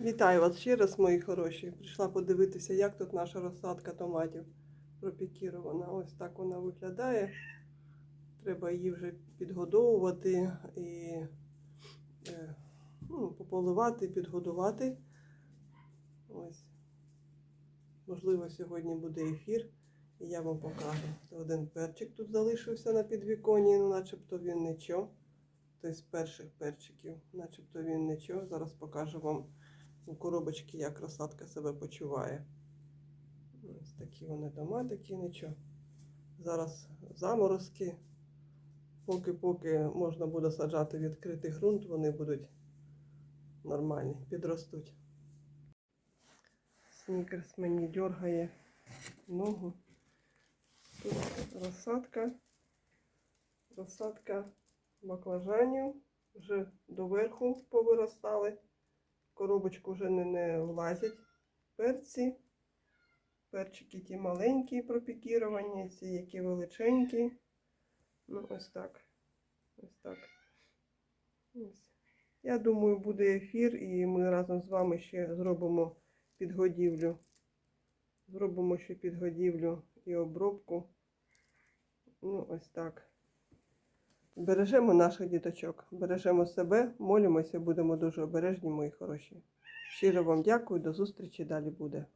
Вітаю вас ще раз, мої хороші. Прийшла подивитися, як тут наша розсадка томатів пропікірована. Ось так вона виглядає. Треба її вже підгодовувати і е, ну, пополивати, підгодувати. Ось. Можливо, сьогодні буде ефір, і я вам покажу. Один перчик тут залишився на підвіконні, ну начебто він нічого. Той з перших перчиків, начебто він нічого. Зараз покажу вам у коробочці, як розсадка себе почуває. Ось такі вони томатики, нічого. Зараз заморозки. Поки-поки можна буде саджати відкритий ґрунт, вони будуть нормальні, підростуть. Снікерс мені дергає ногу. Тут розсадка. Розсадка баклажанів вже доверху повиростали. Коробочку вже не, не влазять перці. Перчики ті маленькі пропікіровані, ці які величенькі. Ну, ось так. Ось так. Ось. Я думаю, буде ефір, і ми разом з вами ще зробимо підгодівлю. Зробимо ще підгодівлю і обробку. Ну, ось так. Бережемо наших діточок, бережемо себе, молимося, будемо дуже обережні, мої хороші. Щиро вам дякую, до зустрічі далі буде.